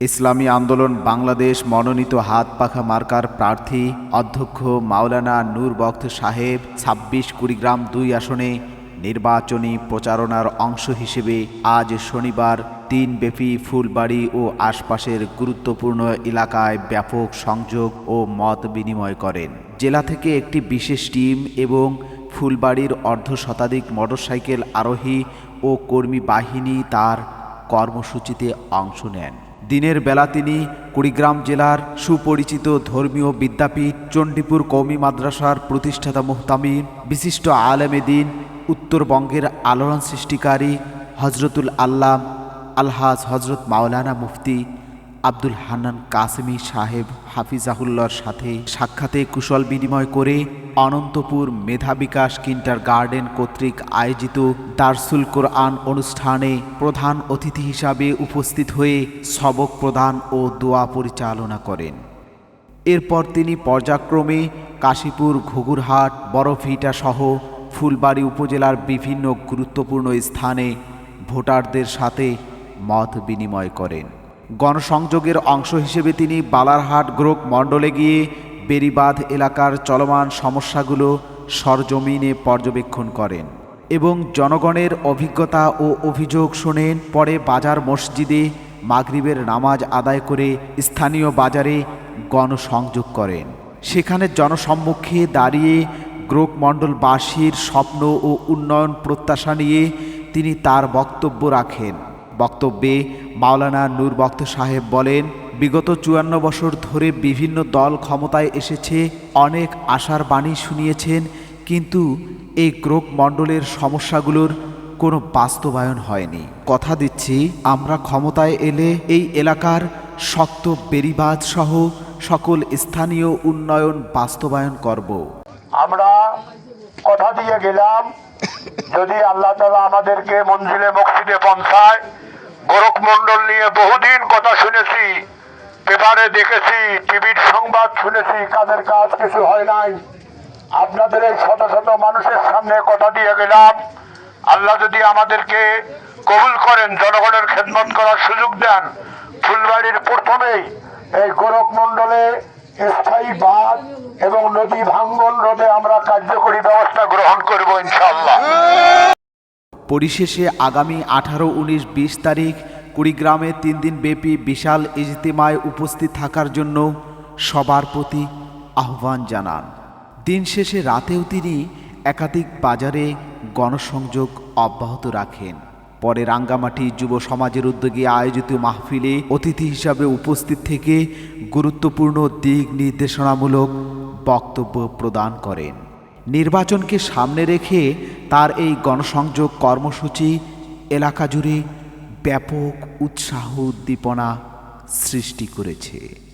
ইসলামী আন্দোলন বাংলাদেশ মনোনীত হাত পাখা মার্কার প্রার্থী অধ্যক্ষ মাওলানা নূর বক্ত সাহেব ছাব্বিশ কুড়িগ্রাম দুই আসনে নির্বাচনী প্রচারণার অংশ হিসেবে আজ শনিবার দিনব্যাপী ফুলবাড়ি ও আশপাশের গুরুত্বপূর্ণ এলাকায় ব্যাপক সংযোগ ও মত বিনিময় করেন। জেলা থেকে একটি বিশেষ টিম এবং ফুলবাড়ির অর্ধ শতাধিক মোটরসাইকেল আরোহী ও কর্মী বাহিনী তার কর্মসূচিতে অংশ নেন। দিনের বেলা তিনি কুড়িগ্রাম জেলার সুপরিচিত ধর্মীয় বিদ্যাপীঠ চণ্ডীপুর কৌমি মাদ্রাসার প্রতিষ্ঠাতা মুহতামিম, বিশিষ্ট আলেমে দিন, উত্তরবঙ্গের আলোড়ন সৃষ্টিকারী হজরতুল আল্লাম আলহাজ হজরত মাওলানা মুফতি আব্দুল হান্নান কাসেমি সাহেব হাফিজাহুল্লার সাথে সাক্ষাতে কুশল বিনিময় করে অনন্তপুর মেধা বিকাশ কিন্টার গার্ডেন কর্তৃক আয়োজিত দার্সুল কোরআন অনুষ্ঠানে প্রধান অতিথি হিসাবে উপস্থিত হয়ে সবক প্রদান ও দোয়া পরিচালনা করেন। এরপর তিনি পর্যায়ক্রমে কাশীপুর ঘুঘুরহাট বড়ভিটা সহ ফুলবাড়ি উপজেলার বিভিন্ন গুরুত্বপূর্ণ স্থানে ভোটারদের সাথে মত বিনিময় করেন। গণসংযোগের অংশ হিসেবে তিনি বালারহাট গ্রোক মণ্ডলে গিয়ে বেরিবাঁধ এলাকার চলমান সমস্যাগুলো সরজমিনে পর্যবেক্ষণ করেন এবং জনগণের অভিজ্ঞতা ও অভিযোগ শোনেন। পরে বাজার মসজিদে মাগরিবের নামাজ আদায় করে স্থানীয় বাজারে গণসংযোগ করেন। সেখানে জনসম্মুখে দাঁড়িয়ে গ্রোক মণ্ডলবাসীর স্বপ্ন ও উন্নয়ন প্রত্যাশা নিয়ে তিনি তার বক্তব্য রাখেন। বক্তব্যে মাওলানা নূর বক্ত সাহেব বলেন, বিগত চুয়ান্ন বছর ধরে বিভিন্ন দল ক্ষমতায় এসেছে, অনেক আশার বাণী শুনিয়েছেন, কিন্তু এই গ্রোক মণ্ডলের সমস্যাগুলোর কোনো বাস্তবায়ন হয়নি। কথা দিচ্ছি, আমরা ক্ষমতায় এলে এই এলাকার শক্ত বেরিবাদ সহ সকল স্থানীয় উন্নয়ন বাস্তবায়ন করব। আমরা কথা দিয়ে গেলাম, যদি আল্লাহ তালা আমাদেরকে মঞ্জিলে মসজিদে পৌঁছায় গোরখ মন্ডল নিয়ে বহুদিন কথা শুনেছি। পেপারে দেখেছি, টিভির সংবাদ শুনেছি কাদের কাজ কিছু হয় নাই। আপনাদের এই শত শত মানুষের সামনে কথা দিয়ে গেলাম। আল্লাহ যদি আমাদেরকে কবুল করেন, জনগণের খেদমত করার সুযোগ দেন, ফুলবাড়ির প্রথমেই এই গোরখ মন্ডলে স্থায়ী বাঁধ এবং নদী ভাঙ্গন রোধে আমরা কার্যকরী ব্যবস্থা গ্রহণ করব ইনশাল্লাহ পরিশেষে আগামী আঠারো, উনিশ, বিশ তারিখ কুড়িগ্রামে তিন দিন ব্যাপী বিশাল ইজতেমায় উপস্থিত থাকার জন্য সবার প্রতি আহ্বান জানান। দিন শেষে রাতেও তিনি একাধিক বাজারে গণসংযোগ অব্যাহত রাখেন। পরে রাঙ্গামাটি যুব সমাজের উদ্যোগে আয়োজিত মাহফিলে অতিথি হিসাবে উপস্থিত থেকে গুরুত্বপূর্ণ দিক নির্দেশনামূলক বক্তব্য প্রদান করেন। নির্বাচনকে সামনে রেখে তার এই গণসংযোগ কর্মসূচি এলাকা জুড়ে ব্যাপক উৎসাহ উদ্দীপনা সৃষ্টি করেছে।